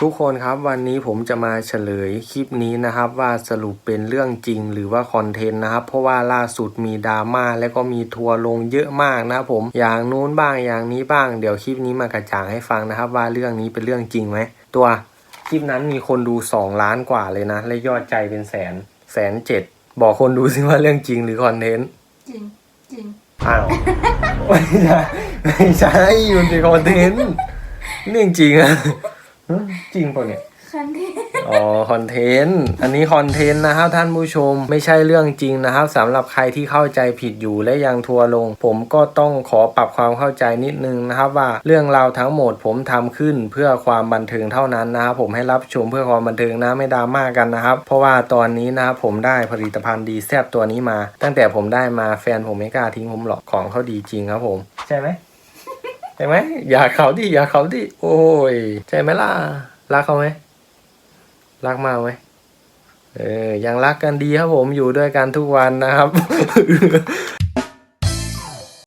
ทุกคนครับวันนี้ผมจะมาเฉลยคลิปนี้นะครับ ว่าสรุปเป็นเรื่องจริงหรือว่าคอนเทนต์นะครับ เพราะว่าล่าสุดมีดราม่าแล้วก็มีทัวร์ลงเยอะมากนะครับผมอย่างนู้นบ้างอย่างนี้บ้างเดี๋ยวคลิปนี้มากระจ่างให้ฟังนะครับ ว่าเรื่องนี้เป็นเรื่องจริงไหมตัวคลิปนั้นมีคนดู 2 ล้านกว่าเลยนะ และยอดใจเป็นแสนแสนเจ็ดบอกคนดูสิว่าเรื่องจริงหรือคอนเทนต์จริงจริงอ้าวไม่ใช่ไม่ใช่มันเป็นคอนเทนต์เรื่องจริงอะ ฮะจริงเปล่าเนี่ย คันที่อ๋อคอนเทนต์อันนี้คอนเทนต์นะครับท่านผู้ชมไม่ใช่เรื่องจริงนะครับสำหรับใครที่เข้าใจผิดอยู่และยังทัวร์ลง ผมก็ต้องขอปรับความเข้าใจนิดนึงนะครับว่าเรื่องราวทั้งหมดผมทำขึ้นเพื่อความบันเทิงเท่านั้นนะครับผมให้รับชมเพื่อความบันเทิงนะไม่ดราม่ากันนะครับ เพราะว่าตอนนี้นะครับผมได้ผลิตภัณฑ์ดีแซบตัวนี้มา ตั้งแต่ผมได้มาแฟนผมไม่กล้าทิ้งผมหรอกของเขาดีจริงครับผม ใช่ไหม ใช่ไหมอยากเขาดิอยากเขาดิโอ้ยใช่ไหมล่ะรักเขาไหมรักมากไหมเออยังรักกันดีครับผมอยู่ด้วยกันทุกวันนะครับ